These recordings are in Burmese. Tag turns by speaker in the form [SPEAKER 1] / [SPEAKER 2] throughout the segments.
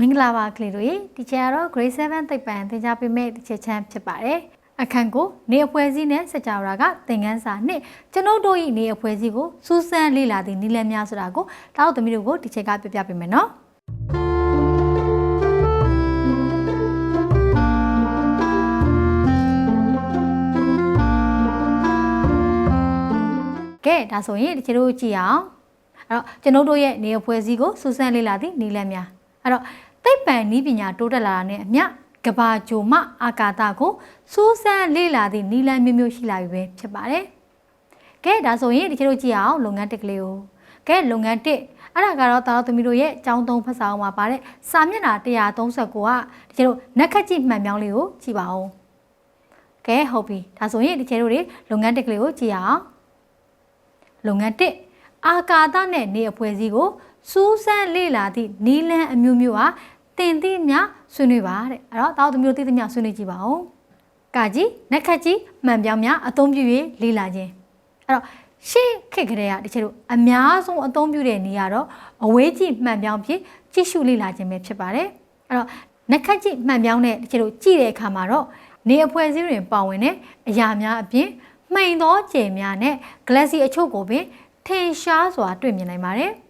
[SPEAKER 1] မင်္ဂလာပါကလေးတို့ရေဒီချာကတော့ grade 7သိပ္ပံသင်ကြားပေးမယ့်ဒီချက်ချမ်းဖြစ်ပါတယ်အခန်းကိုနေအဖွဲစည်းနဲ့စကြဝဠာကသင်ခန်းစာနှစ်ကျွန်ုပ်တို့၏နေအဖွဲစည်းကိုစူးစမ်းလေ့လာသည့်နည်းလမ်းများဆိုတာကိုတောက်သမီးတို့ကိုဒီချက်ကပြပြပေးမယ်နော်ကဲဒါဆိုရင်ဒီချေတို့ကြည့်အောင်အဲ့တော့ကျွန်ုပ်တို့ရဲ့နေအဖွဲစည်းကိုစူးစမ်းလေ့လာသည့်နည်းလမ်းများအဲ့တော့သိ ပ္ပံနည်းပညာတိုးတက်လာတာနဲ့အမျှကဘာဂျိုမအာကာသကိုစူးစမ်းလေ့လာသည့်နည်းလမ်းမျိုးမျိုးရှိလာပြီပဲဖြစ်ပါတယ်။ကဲဒါဆိုရင်ဒီကျတို့ကြည့်အောင်လုပ်ငန်းတစ်ကလေးကိုကဲလုပ်ငန်းတစ်အဲ့ဒါကတော့တာတော်သမီးတို့ရဲ့ចောင်းသုံးဖတ်စာအုပ်မှာပါတဲ့စာမျက်နှာ139ကဒီကျတို့နက်ခက်ကြည့်မှန်ပြောင်းလေးကိုကြည့်ပါဦး။ကဲဟုတ်ပြီဒါဆိုရင်ဒီကျတို့တွေလုပ်ငန်းတစ်ကလေးကိုကြည့်အောင်လုပ်ငန်းတစ်အာကာသနဲ့နေအဖွဲစည်းကိုစူးစမ်းလေ့လာသည့်နီလန်းအမျိုးမျိုးဟာ တင်သည့်မြဆွေးနွေးပါတဲ့အဲ့တော့တောက်သမီးတို့သိသမျှဆွေးနွေးကြည့်ပါဦးကာကြီးနက်ခတ်ကြီးမှန်ပြောင်းများအသုံးပြု၍လေ့လာခြင်းအဲ့တော့ရှေ့ခေတ်ကလေးကတချို့တို့အများဆုံးအသုံးပြုတဲ့နေရာတော့အဝေးကြည့်မှန်ပြောင်းဖြစ်ကြည့်ရှုလေ့လာခြင်းပဲဖြစ်ပါတယ်အဲ့တော့နက်ခတ်ကြီးမှန်ပြောင်းတဲ့တချို့တို့ကြည့်တဲ့အခါမှာတော့နေအဖွဲစည်းတွင်ပါဝင်တဲ့အရာများအပြင်မှိန်သောကျယ်များနဲ့ glassy အချို့ကိုပင်ထင်ရှားစွာတွေ့မြင်နိုင်ပါတယ်အ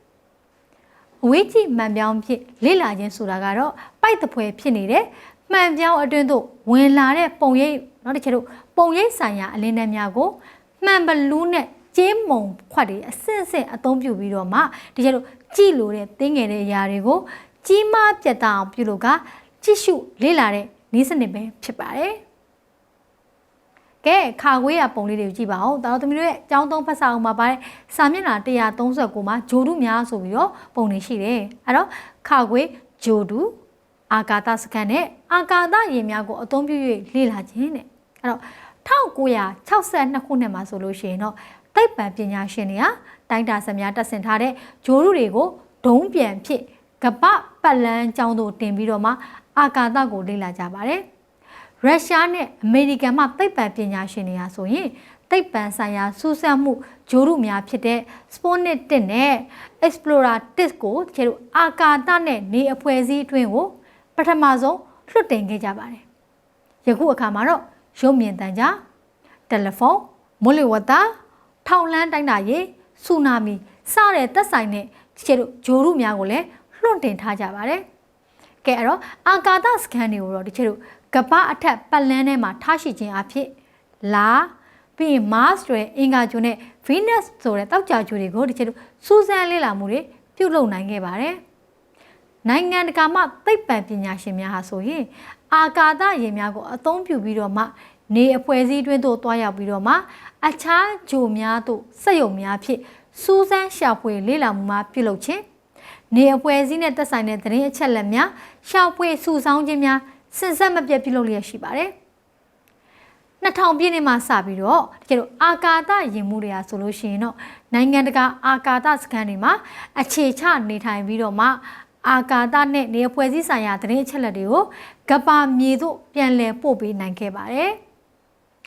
[SPEAKER 1] ဝေးကြည့်မှန်ပြောင်းဖြစ်လေ့လာခြင်းဆိုတာကတော့ပိုက်တပွဲဖြစ်နေတဲ့မှန်ပြောင်းအတွင်းသို့ဝင်လာတဲ့ပုံရိပ်เนาะတချို့တို့ပုံရိပ်ဆိုင်ရာအလင်းနဲ့များကိုမှန်ဘလူးနဲ့ကျင်းမုံခွက်တွေအဆင့်ဆင့်အသုံးပြုပြီးတော့မှတချို့တို့ကြည့်လို့တဲ့တင်းငယ်တဲ့အရာတွေကိုကြီးမားပြတ်သားအောင်ပြုလုပ်ကကြည့်ရှုလေ့လာတဲ့နည်းစနစ်ပဲဖြစ်ပါတယ် ကဲခါခွေးရပုံလေးတွေကိုကြည့်ပါဦး။ဒါတော့သမီးတို့ရဲ့အကြောင်းသုံးဖတ်စာအုပ်မှာပါတဲ့စာမျက်နှာ139မှာဂျိုဒုများဆိုပြီးတော့ပုံတွေရှိတယ်။အဲ့တော့ခါခွေးဂျိုဒုအာကာသစကန်နဲ့အာကာသယာဉ်များကိုအသုံးပြု၍လေ့လာခြင်းတဲ့။အဲ့တော့1962ခုနှစ်မှာဆိုလို့ရှိရင်တော့သိပ္ပံပညာရှင်တွေကတိုင်းတာစများတက်ဆင်ထားတဲ့ဂျိုဒုတွေကိုဒုံးပြန်ဖြစ်ကပပတ်လန်းကျောင်းတို့တင်ပြီးတော့မှအာကာသကိုလေ့လာကြပါတယ်။ ရုရှားနဲ့အမေရိကန်မှသိပ္ပံပညာရှင်တွေဟာဆိုရင်သိပ္ပံဆိုင်ရာစူးစမ်းမှုဂျိုးရုများဖြစ်တဲ့ Sputnik 1နဲ့ Explorer 1ကိုကျတို့အာကာသနဲ့နေအဖွဲစည်းအတွင်းကိုပထမဆုံးလွှတ်တင်ခဲ့ကြပါတယ်။ယခုအခါမှာတော့ရုပ်မြင်သံကြားတယ်လီဖုန်းမိုးလေဝသထောင်လန်းတိုင်းတာရေးဆူနာမီစတဲ့သက်ဆိုင်တဲ့ကျတို့ဂျိုးရုများကိုလည်းလွှတ်တင်ထားကြပါတယ်။ကဲအဲ့တော့အာကာသစကန်တွေကိုတော့ဒီကျတို့ ကပ္ပအထက်ပတ်လန်းထဲမှာထားရှိခြင်းအဖြစ်လာပြီးရင် Mars ဆိုတဲ့အင်္ဂါဂြိုလ်နဲ့ Venus ဆိုတဲ့တောက်ကြဂြိုလ်တွေကိုဒီချက်လို့စူးစမ်းလေ့လာမှုတွေပြုလုပ်နိုင်ခဲ့ပါတယ်။နိုင်ငံတကာမှသိပ္ပံပညာရှင်များဟာဆိုရင်အာကာသယာဉ်များကိုအသုံးပြုပြီးတော့မှနေအဖွဲစည်းတွင်းသို့တွားရောက်ပြီးတော့မှအခြားဂျိုများသို့စက်ရုံများဖြင့်စူးစမ်းရှာဖွေလေ့လာမှုများပြုလုပ်ခြင်းနေအဖွဲစည်းနဲ့သက်ဆိုင်တဲ့သတင်းအချက်အလက်များရှာဖွေစုဆောင်းခြင်းများ စင်ဆက်မပြတ်ပြုလုပ်လျက်ရှိပါတယ်2000ပြည့်နှစ်မှစပြီးတော့တကယ်လို့အာကာသယင်မှုတွေကဆိုလို့ရှိရင်တော့နိုင်ငံတကာအာကာသစခန်းတွေမှာအခြေချနေထိုင်ပြီးတော့မှအာကာသနဲ့နေဖွဲ့စည်းဆိုင်ရာသတင်းအချက်အလက်တွေကိုကပါမြေသို့ပြန်လည်ပို့ပေးနိုင်ခဲ့ပါတယ်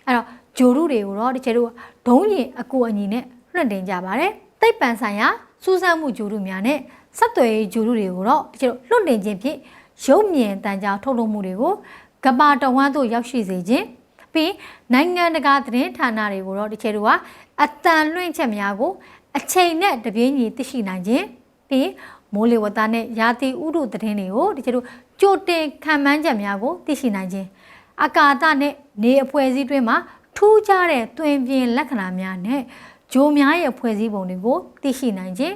[SPEAKER 1] အဲ့တော့ဂျိုရုတွေကိုတော့တကယ်လို့ဒုံးရင်အကူအညီနဲ့လွှင့်တင်ကြပါတယ်သိပ္ပံဆိုင်ရာစူးစမ်းမှုဂျိုရုများနဲ့ဆက်သွယ်ရေးဂျိုရုတွေကိုတော့တကယ်လို့လွှင့်တင်ခြင်းဖြင့် ရုပ်မြင်တန်ကြားထုတ်လုပ်မှုတွေကိုကဘာတဝမ်းသို့ရောက်ရှိစေခြင်းပြီးနိုင်ငံတကာသတင်းဌာနတွေကိုတော့ဒီချေတို့ကအတန်လွင့်ချက်များကိုအချိန်နဲ့တပြေးညီသိရှိနိုင်ခြင်းပြီးမိုးလေဝသနဲ့ရာသီဥတုသတင်းတွေကိုဒီချေတို့ကြိုတင်ခံမှန်းချက်များကိုသိရှိနိုင်ခြင်းအကာသနဲ့နေအဖွဲ့အစည်းတွင်းမှာထူးခြားတဲ့တွင်ပြင်လက္ခဏာများနဲ့ဂျိုများရဲ့ဖွဲ့စည်းပုံတွေကိုသိရှိနိုင်ခြင်း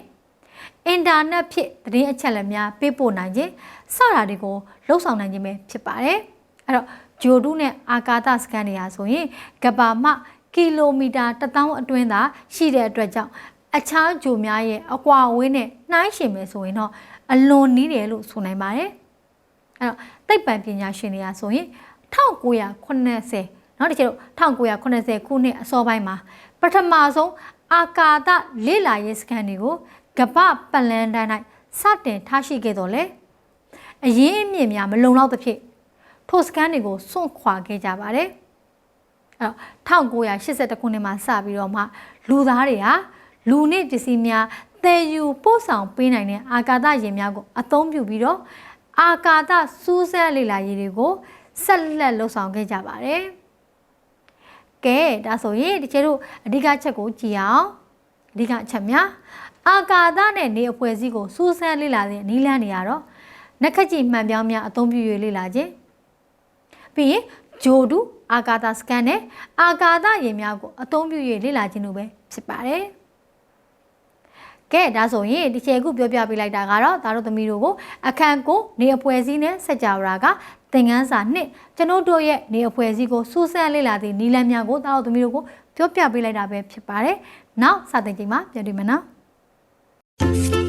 [SPEAKER 1] အင်တာနက်ဖြင့်သတင်းအချက်အလက်များပေးပို့နိုင်ခြင်းစတာတွေကိုလှုပ်ဆောင်နိုင်ခြင်းပဲဖြစ်ပါတယ်။အဲ့တော့ဂျိုဒုနဲ့အာကာသစကန်တွေဟာဆိုရင်ကဘာမှကီလိုမီတာ1000အတွင်းသာရှိတဲ့အတွက်ကြောင့်အခြားဂျိုများရဲ့အကွာအဝေးနဲ့နှိုင်းယှဉ်မယ်ဆိုရင်တော့အလွန်နီးတယ်လို့ဆိုနိုင်ပါတယ်။အဲ့တော့သိပ္ပံပညာရှင်တွေဟာဆိုရင်1980နောက်တစ်ချက်တော့1980ခုနှစ်အစောပိုင်းမှာပထမဆုံးအာကာသလေ့လာရေးစခန်းတွေကို ကပ္ပပတ်လန်းတိုင်း၌စတင်ထားရှိခဲ့တော်လဲအရင်အမြင့်များမလုံလောက်သဖြင့်ထိုစကန်တွေကိုစွန့်ခွာခဲ့ကြပါတယ်အဲ့တော့1982ခုနှစ်မှာစပြီးတော့မှလူသားတွေဟာလူနဲ့ပစ္စည်းများတည်ယူပို့ဆောင်ပေးနိုင်တဲ့အာကာသယာဉ်များကိုအသုံးပြုပြီးတော့အာကာသစူးစမ်းလေ့လာရေးတွေကိုဆက်လက်လှုပ်ဆောင်ခဲ့ကြပါတယ်။ကဲဒါဆိုရင်ဒီကျတို့အဓိကချက်ကိုကြည့်အောင်အဓိကအချက်များ အာကာသနဲ့နေအဖွဲ့အစည်းကိုစူးစမ်းလေ့လာတဲ့နီးလန်းနေရတော့နက်ခက်ကြည့်မှန်ပြောင်းများအသုံးပြု၍လေ့လာခြင်းပြီးရင်ဂျိုဒူအာကာသစကန်နဲ့အာကာသယာဉ်များကိုအသုံးပြု၍လေ့လာခြင်းတို့ပဲဖြစ်ပါတယ်။ကဲဒါဆိုရင်ဒီချေခုပြောပြပေးလိုက်တာကတော့ဒါတို့သမီးတို့ကိုအခန်းကိုနေအဖွဲစည်းနဲ့စကြဝဠာကသင်ခန်းစာနှစ်ကျွန်ုပ်တို့ရဲ့နေအဖွဲစည်းကိုစူးစမ်းလေ့လာသည့်နီလန်းများကိုဒါတို့သမီးတို့ကိုပြောပြပေးလိုက်တာပဲဖြစ်ပါတယ်။နောက်စတင်ချိန်မှာပြန်တွေ့မယ်နော်။ Thank you.